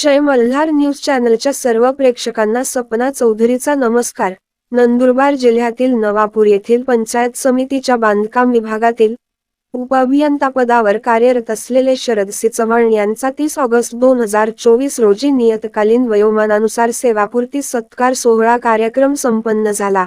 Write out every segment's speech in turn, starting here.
जय Malhar news चॅनलच्या सर्व प्रेक्षकांना सपना चौधरीचा नमस्कार. नंदुरबार जिल्ह्यातील नवापूर येथील पंचायत समितीच्या बांधकाम विभागातील उपअभियंता पदावर कार्यरत असलेले शरदसी चव्हाण यांचा तीस ऑगस्ट दोन हजार चोवीस रोजी नियतकालीन वयोमानानुसार सेवापूर्ती सत्कार सोहळा कार्यक्रम संपन्न झाला.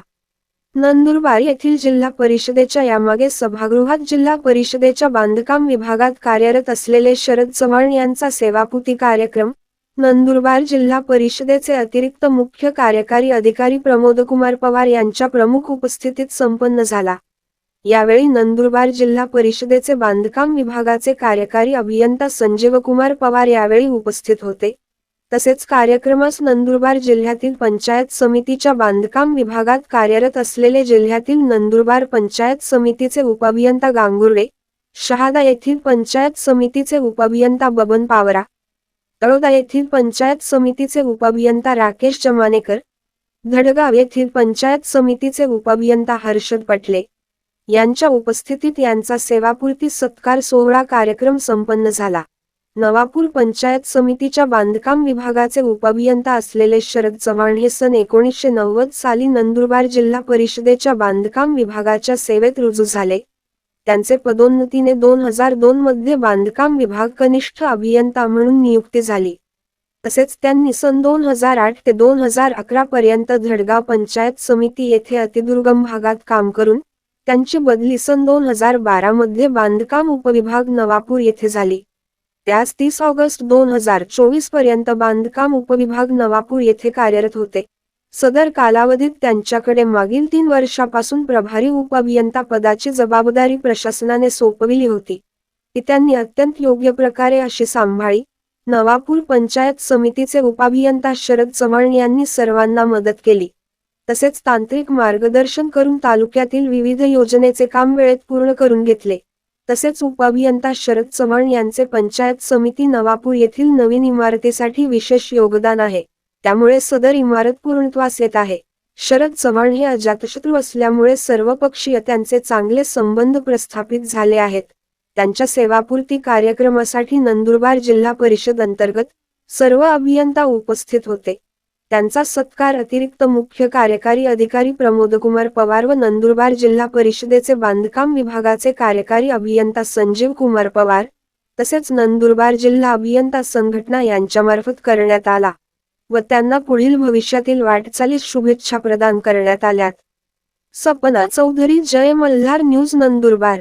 नंदुरबार येथील जिल्हा परिषदेच्या यामागे सभागृहात जिल्हा परिषदेच्या बांधकाम विभागात कार्यरत असलेले शरद चव्हाण यांचा सेवापूर्ती कार्यक्रम नंदुरबार जिल्हा परिषदेचे अतिरिक्त मुख्य कार्यकारी अधिकारी प्रमोदकुमार पवार यांच्या प्रमुख उपस्थितीत संपन्न झाला. यावेळी नंदुरबार जिल्हा परिषदेचे बांधकाम विभागाचे कार्यकारी अभियंता संजीवकुमार पवार यावेळी उपस्थित होते. तसेच कार्यक्रमास नंदुरबार जिल्ह्यातील पंचायत समितीच्या बांधकाम विभागात कार्यरत असलेले जिल्ह्यातील नंदुरबार पंचायत समितीचे उपअभियंता गांगुर्डे शहादा येथील पंचायत समितीचे उपअभियंता बबन पावरा तळोदा येथील पंचायत समितीचे उपअभियंता राकेश जमानेकर धडगाव येथील पंचायत समितीचे उपअभियंता हर्षद पटले यांच्या उपस्थितीत यांचा सेवापूर्ती सत्कार सोहळा कार्यक्रम संपन्न झाला. नवापूर पंचायत समितीच्या बांधकाम विभागाचे उपअभियंता असलेले शरद चव्हाण हे सन एकोणीसशे नव्वद साली नंदुरबार जिल्हा परिषदेच्या बांधकाम विभागाच्या सेवेत रुजू झाले. त्यांचे पदोन्नतीने दोन हजार दोन मध्ये बांधकाम विभाग कनिष्ठ अभियंता म्हणून नियुक्ती झाली. तसेच त्यांनी सन दोन हजार आठ ते दोन हजार अकरा पर्यंत धडगाव पंचायत समिती येथे अतिदुर्गम भागात काम करून त्यांची बदली सन दोन हजार बारा मध्ये बांधकाम उपविभाग नवापूर येथे झाली. त्यास तीस ऑगस्ट दोन हजार चोवीसपर्यंत बांधकाम उपविभाग नवापूर येथे कार्यरत होते. सदर कालावधीत त्यांच्याकडे मागील तीन वर्षापासून प्रभारी उपअभियंता पदाची जबाबदारी प्रशासनाने सोपविली होती. ती त्यांनी अत्यंत योग्य प्रकारे अशी सांभाळी. नवापूर पंचायत समितीचे उपाभियंता शरद चव्हाण यांनी सर्वांना मदत केली. तसेच तांत्रिक मार्गदर्शन करून तालुक्यातील विविध योजनेचे काम वेळेत पूर्ण करून घेतले. तसेच उपअभियंता शरद चव्हाण यांचे पंचायत समिती नवापूर येथील नवीन इमारतीसाठी विशेष योगदान आहे. त्यामुळे सदर इमारत पूर्णत्वास येत आहे. शरद चव्हाण हे अजातशत्रू असल्यामुळे सर्व पक्षीय त्यांचे चांगले संबंध प्रस्थापित झाले आहेत. त्यांच्या सेवापूर्ती कार्यक्रमासाठी नंदुरबार जिल्हा परिषद अंतर्गत सर्व अभियंता उपस्थित होते. त्यांचा सत्कार अतिरिक्त मुख्य कार्यकारी अधिकारी प्रमोदकुमार पवार व नंदुरबार जिल्हा परिषदेचे बांधकाम विभागाचे कार्यकारी अभियंता संजीव कुमार पवार तसेच नंदुरबार जिल्हा अभियंता संघटना यांच्यामार्फत करण्यात आला. व त्यांना पुढील भविष्यातील वाटचालीत शुभेच्छा प्रदान करण्यात आल्यात. सपना चौधरी जय मल्हार न्यूज नंदुरबार.